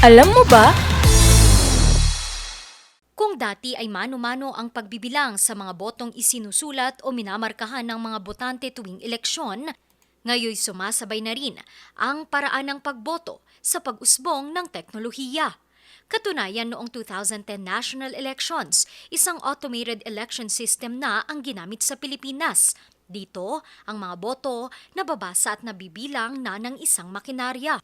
Alam mo ba? Kung dati ay mano-mano ang pagbibilang sa mga botong isinusulat o minamarkahan ng mga botante tuwing eleksyon, ngayon sumasabay na rin ang paraan ng pagboto sa pag-usbong ng teknolohiya. Katunayan noong 2010 national elections, isang automated election system na ang ginamit sa Pilipinas. Dito, ang mga boto nababasa at nabibilang na ng isang makinarya.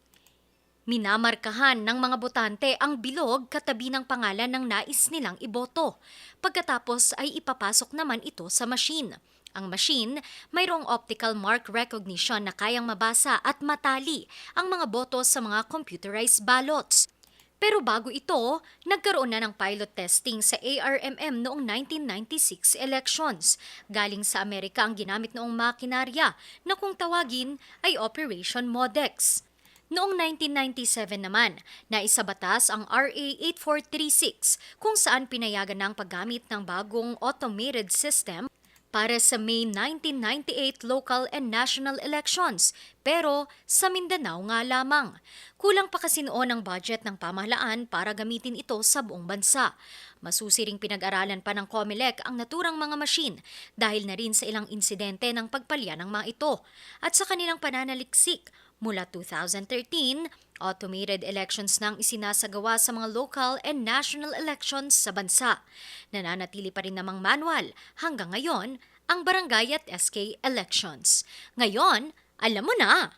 Minamarkahan ng mga botante ang bilog katabi ng pangalan ng nais nilang iboto. Pagkatapos ay ipapasok naman ito sa machine. Ang machine, mayroong optical mark recognition na kayang mabasa at matali ang mga boto sa mga computerized ballots. Pero bago ito, nagkaroon na ng pilot testing sa ARMM noong 1996 elections. Galing sa Amerika ang ginamit noong makinarya na kung tawagin ay Operation Modex. Noong 1997 naman, naisabatas ang RA 8436 kung saan pinayagan ng paggamit ng bagong automated system para sa May 1998 local and national elections, pero sa Mindanao nga lamang. Kulang pa kasi noon ang budget ng pamahalaan para gamitin ito sa buong bansa. Masusiring pinag-aralan pa ng COMELEC ang naturang mga machine dahil na rin sa ilang insidente ng pagpalya ng mga ito at sa kanilang pananaliksik Mula 2013, automated elections nang isinasagawa sa mga local and national elections sa bansa. Nananatili pa rin namang manual hanggang ngayon ang barangay at SK elections. Ngayon, alam mo na!